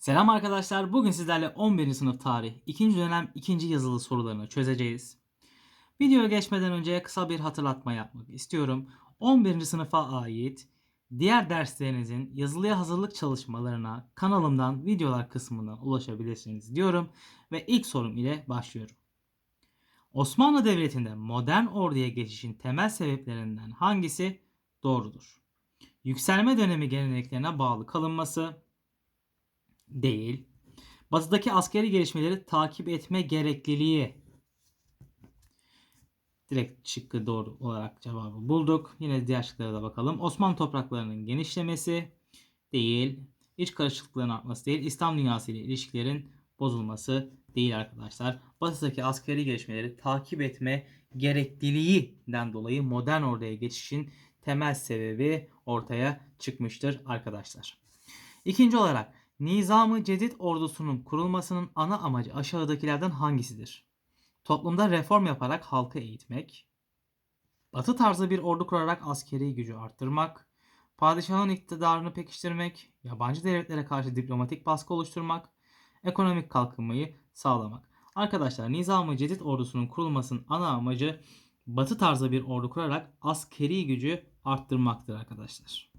Selam arkadaşlar. Bugün sizlerle 11. sınıf tarih 2. dönem 2. yazılı sorularını çözeceğiz. Videoya geçmeden önce kısa bir hatırlatma yapmak istiyorum. 11. sınıfa ait diğer derslerinizin yazılıya hazırlık çalışmalarına kanalımdan videolar kısmına ulaşabilirsiniz diyorum ve ilk sorum ile başlıyorum. Osmanlı Devleti'nde modern orduya geçişin temel sebeplerinden hangisi doğrudur? Yükselme dönemi geleneklerine bağlı kalınması, değil. Batıdaki askeri gelişmeleri takip etme gerekliliği. Direkt şıkkı doğru olarak cevabı bulduk. Yine diğer şıklara da bakalım. Osmanlı topraklarının genişlemesi değil. İç karışıklıkların artması değil. İslam dünyası ile ilişkilerin bozulması değil arkadaşlar. Batıdaki askeri gelişmeleri takip etme gerekliliğinden dolayı modern orduya geçişin temel sebebi ortaya çıkmıştır arkadaşlar. İkinci olarak Nizam-ı Cedid ordusunun kurulmasının ana amacı aşağıdakilerden hangisidir? Toplumda reform yaparak halkı eğitmek, Batı tarzı bir ordu kurarak askeri gücü arttırmak, padişahın iktidarını pekiştirmek, yabancı devletlere karşı diplomatik baskı oluşturmak, ekonomik kalkınmayı sağlamak. Arkadaşlar Nizam-ı Cedid ordusunun kurulmasının ana amacı Batı tarzı bir ordu kurarak askeri gücü arttırmaktır arkadaşlar.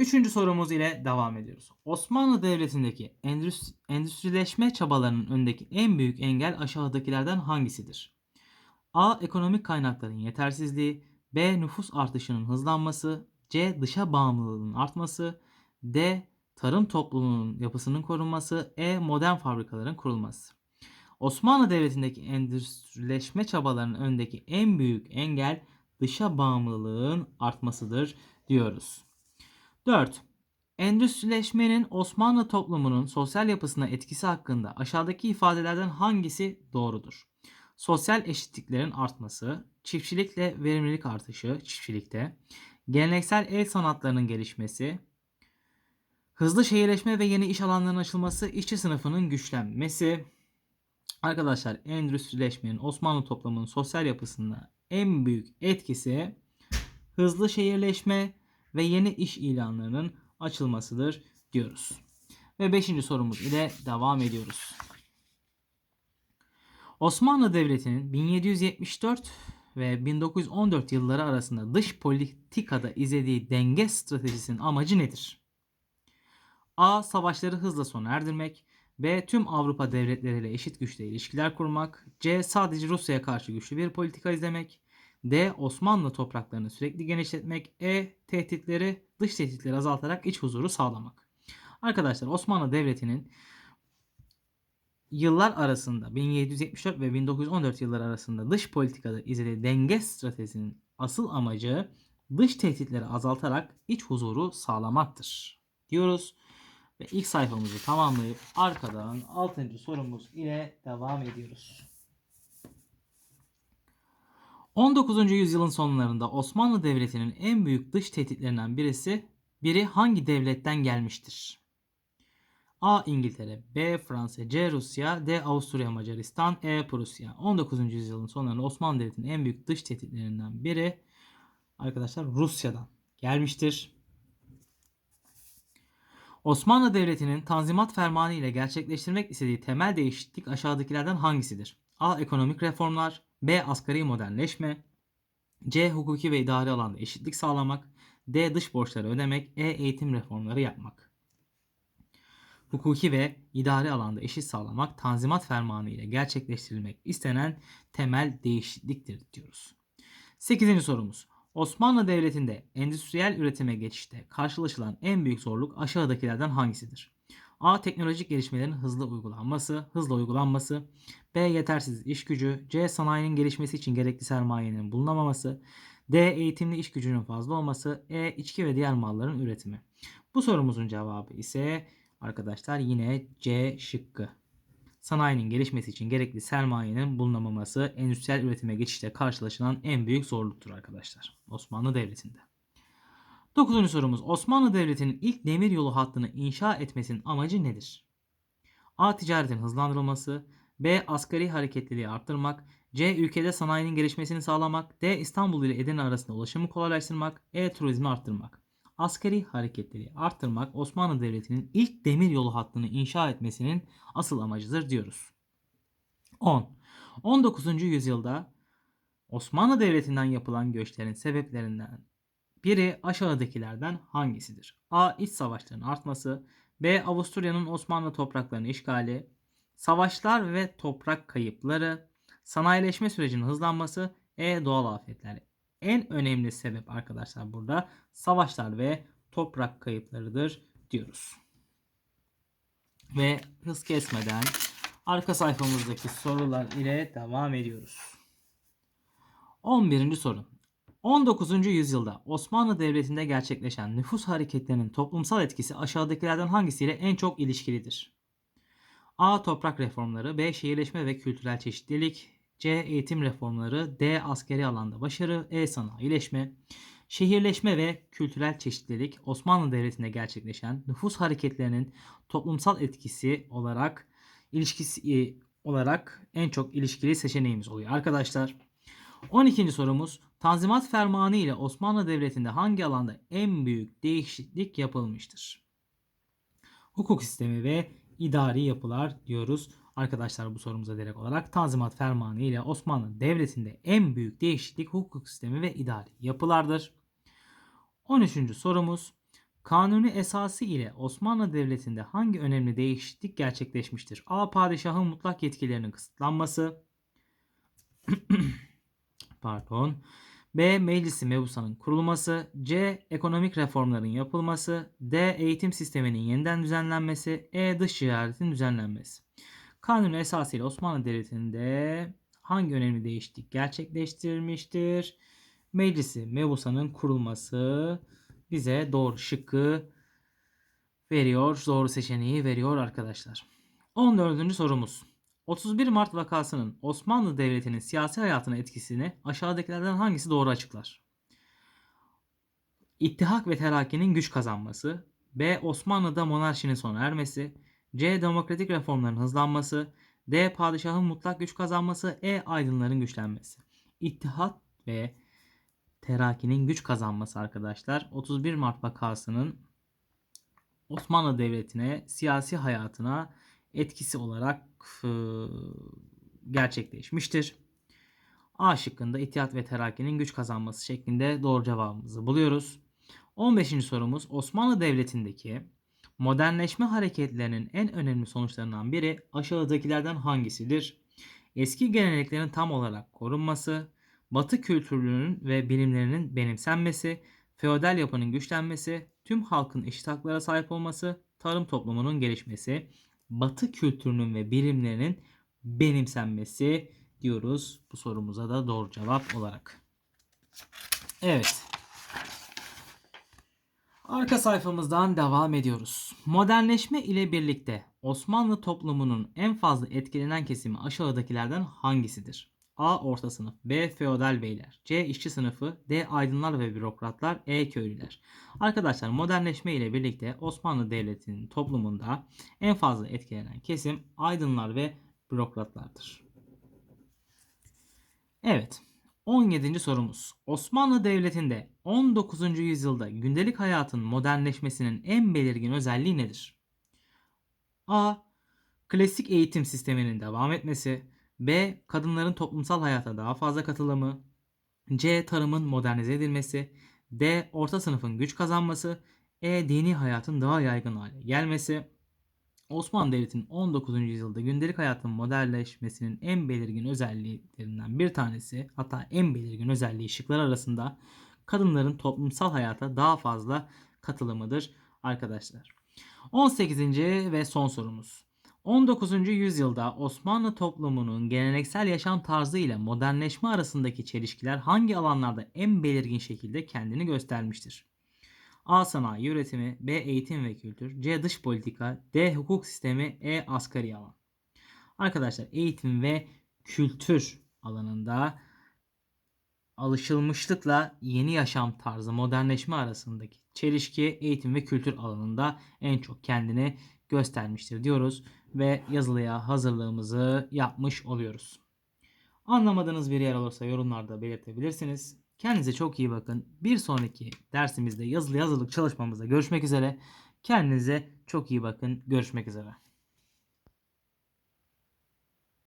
Üçüncü sorumuz ile devam ediyoruz. Osmanlı Devleti'ndeki endüstri- endüstrileşme çabalarının önündeki en büyük engel aşağıdakilerden hangisidir? A. Ekonomik kaynakların yetersizliği. B. Nüfus artışının hızlanması. C. Dışa bağımlılığın artması. D. Tarım toplumunun yapısının korunması. E. Modern fabrikaların kurulması. Osmanlı Devleti'ndeki endüstrileşme çabalarının önündeki en büyük engel dışa bağımlılığın artmasıdır diyoruz. 4. Endüstrileşmenin Osmanlı toplumunun sosyal yapısına etkisi hakkında aşağıdaki ifadelerden hangisi doğrudur? Sosyal eşitliklerin artması, çiftçilikle verimlilik artışı çiftçilikte, geleneksel el sanatlarının gelişmesi, hızlı şehirleşme ve yeni iş alanlarının açılması, işçi sınıfının güçlenmesi. Arkadaşlar endüstrileşmenin Osmanlı toplumunun sosyal yapısında en büyük etkisi hızlı şehirleşme ve yeni iş ilanlarının açılmasıdır diyoruz. Ve 5. sorumuz ile devam ediyoruz. Osmanlı Devleti'nin 1774 ve 1914 yılları arasında dış politikada izlediği denge stratejisinin amacı nedir? A. Savaşları hızla sona erdirmek. B. Tüm Avrupa devletleriyle eşit güçte ilişkiler kurmak. C. Sadece Rusya'ya karşı güçlü bir politika izlemek. D. Osmanlı topraklarını sürekli genişletmek. E. Tehditleri, dış tehditleri azaltarak iç huzuru sağlamak. Arkadaşlar Osmanlı Devleti'nin yıllar arasında 1774 ve 1914 yılları arasında dış politikada izlediği denge stratejisinin asıl amacı dış tehditleri azaltarak iç huzuru sağlamaktır diyoruz. Ve ilk sayfamızı tamamlayıp arkadan 6. sorumuz ile devam ediyoruz. 19. yüzyılın sonlarında Osmanlı Devleti'nin en büyük dış tehditlerinden birisi biri hangi devletten gelmiştir? A. İngiltere, B. Fransa, C. Rusya, D. Avusturya Macaristan, E. Prusya. 19. yüzyılın sonlarında Osmanlı Devleti'nin en büyük dış tehditlerinden biri arkadaşlar Rusya'dan gelmiştir. Osmanlı Devleti'nin Tanzimat Fermanı ile gerçekleştirmek istediği temel değişiklik aşağıdakilerden hangisidir? A. Ekonomik reformlar B. Asgari modernleşme C. Hukuki ve idari alanda eşitlik sağlamak D. Dış borçları ödemek E. Eğitim reformları yapmak Hukuki ve idari alanda eşit sağlamak Tanzimat Fermanı ile gerçekleştirilmek istenen temel değişikliktir diyoruz. 8. sorumuz. Osmanlı Devleti'nde endüstriyel üretime geçişte karşılaşılan en büyük zorluk aşağıdakilerden hangisidir? A. Teknolojik gelişmelerin hızlı uygulanması, hızla uygulanması. B. Yetersiz iş gücü. C. Sanayinin gelişmesi için gerekli sermayenin bulunamaması. D. Eğitimli iş gücünün fazla olması. E. içki ve diğer malların üretimi. Bu sorumuzun cevabı ise arkadaşlar yine C şıkkı. Sanayinin gelişmesi için gerekli sermayenin bulunamaması endüstriyel üretime geçişte karşılaşılan en büyük zorluktur arkadaşlar Osmanlı Devleti'nde. 9. sorumuz Osmanlı Devleti'nin ilk demir yolu hattını inşa etmesinin amacı nedir? A. Ticaretin hızlandırılması B. Asgari hareketliliği arttırmak C. Ülkede sanayinin gelişmesini sağlamak D. İstanbul ile Edirne arasında ulaşımı kolaylaştırmak E. Turizmi arttırmak askeri hareketleri arttırmak Osmanlı Devleti'nin ilk demir yolu hattını inşa etmesinin asıl amacıdır diyoruz. 10. 19. yüzyılda Osmanlı Devleti'nden yapılan göçlerin sebeplerinden biri aşağıdakilerden hangisidir? A. İç savaşların artması B. Avusturya'nın Osmanlı topraklarını işgali Savaşlar ve toprak kayıpları Sanayileşme sürecinin hızlanması E. Doğal afetler En önemli sebep arkadaşlar burada savaşlar ve toprak kayıplarıdır diyoruz. Ve hız kesmeden arka sayfamızdaki sorular ile devam ediyoruz. 11. soru. 19. yüzyılda Osmanlı Devleti'nde gerçekleşen nüfus hareketlerinin toplumsal etkisi aşağıdakilerden hangisiyle en çok ilişkilidir? A. Toprak reformları B. Şehirleşme ve kültürel çeşitlilik C. Eğitim reformları D. Askeri alanda başarı E. Sanayileşme Şehirleşme ve kültürel çeşitlilik Osmanlı Devleti'nde gerçekleşen nüfus hareketlerinin toplumsal etkisi olarak ilişkisi e, olarak en çok ilişkili seçeneğimiz oluyor. Arkadaşlar 12. sorumuz Tanzimat Fermanı ile Osmanlı Devleti'nde hangi alanda en büyük değişiklik yapılmıştır? Hukuk sistemi ve idari yapılar diyoruz. Arkadaşlar bu sorumuza direkt olarak Tanzimat Fermanı ile Osmanlı Devleti'nde en büyük değişiklik hukuk sistemi ve idari yapılardır. 13. sorumuz Kanuni esası ile Osmanlı Devleti'nde hangi önemli değişiklik gerçekleşmiştir? A. Padişahın mutlak yetkilerinin kısıtlanması. Pardon. B. Meclisi mebusanın kurulması. C. Ekonomik reformların yapılması. D. Eğitim sisteminin yeniden düzenlenmesi. E. Dış ticaretin düzenlenmesi. Kanun esasıyla Osmanlı Devleti'nde hangi önemli değişiklik gerçekleştirilmiştir? Meclisi mebusanın kurulması bize doğru şıkkı veriyor. Doğru seçeneği veriyor arkadaşlar. 14. sorumuz. 31 Mart vakasının Osmanlı Devleti'nin siyasi hayatına etkisini aşağıdakilerden hangisi doğru açıklar? İttihak ve terakkinin güç kazanması, B. Osmanlı'da monarşinin sona ermesi, C. Demokratik reformların hızlanması, D. Padişahın mutlak güç kazanması, E. Aydınların güçlenmesi. İttihat ve terakinin güç kazanması arkadaşlar 31 Mart vakasının Osmanlı Devleti'ne, siyasi hayatına etkisi olarak e, gerçekleşmiştir. A şıkkında İttihat ve Terakki'nin güç kazanması şeklinde doğru cevabımızı buluyoruz. 15. sorumuz Osmanlı Devleti'ndeki modernleşme hareketlerinin en önemli sonuçlarından biri aşağıdakilerden hangisidir? Eski geleneklerin tam olarak korunması, Batı kültürünün ve bilimlerinin benimsenmesi, feodal yapının güçlenmesi, tüm halkın eşit haklara sahip olması, tarım toplumunun gelişmesi, Batı kültürünün ve bilimlerinin benimsenmesi diyoruz bu sorumuza da doğru cevap olarak. Evet. Arka sayfamızdan devam ediyoruz. Modernleşme ile birlikte Osmanlı toplumunun en fazla etkilenen kesimi aşağıdakilerden hangisidir? A. Orta sınıf B. Feodal beyler C. işçi sınıfı D. Aydınlar ve bürokratlar E. Köylüler Arkadaşlar modernleşme ile birlikte Osmanlı Devleti'nin toplumunda en fazla etkilenen kesim aydınlar ve bürokratlardır. Evet. 17. sorumuz. Osmanlı Devleti'nde 19. yüzyılda gündelik hayatın modernleşmesinin en belirgin özelliği nedir? A. Klasik eğitim sisteminin devam etmesi. B. Kadınların toplumsal hayata daha fazla katılımı. C. Tarımın modernize edilmesi. D. Orta sınıfın güç kazanması. E. Dini hayatın daha yaygın hale gelmesi. Osmanlı Devleti'nin 19. yüzyılda gündelik hayatın modernleşmesinin en belirgin özelliklerinden bir tanesi hatta en belirgin özelliği şıklar arasında kadınların toplumsal hayata daha fazla katılımıdır arkadaşlar. 18. ve son sorumuz. 19. yüzyılda Osmanlı toplumunun geleneksel yaşam tarzı ile modernleşme arasındaki çelişkiler hangi alanlarda en belirgin şekilde kendini göstermiştir? A. Sanayi üretimi, B. Eğitim ve kültür, C. Dış politika, D. Hukuk sistemi, E. Asgari alan. Arkadaşlar eğitim ve kültür alanında alışılmışlıkla yeni yaşam tarzı modernleşme arasındaki çelişki eğitim ve kültür alanında en çok kendini göstermiştir diyoruz ve yazılıya hazırlığımızı yapmış oluyoruz. Anlamadığınız bir yer olursa yorumlarda belirtebilirsiniz. Kendinize çok iyi bakın. Bir sonraki dersimizde yazılı yazılılık çalışmamızda görüşmek üzere. Kendinize çok iyi bakın. Görüşmek üzere.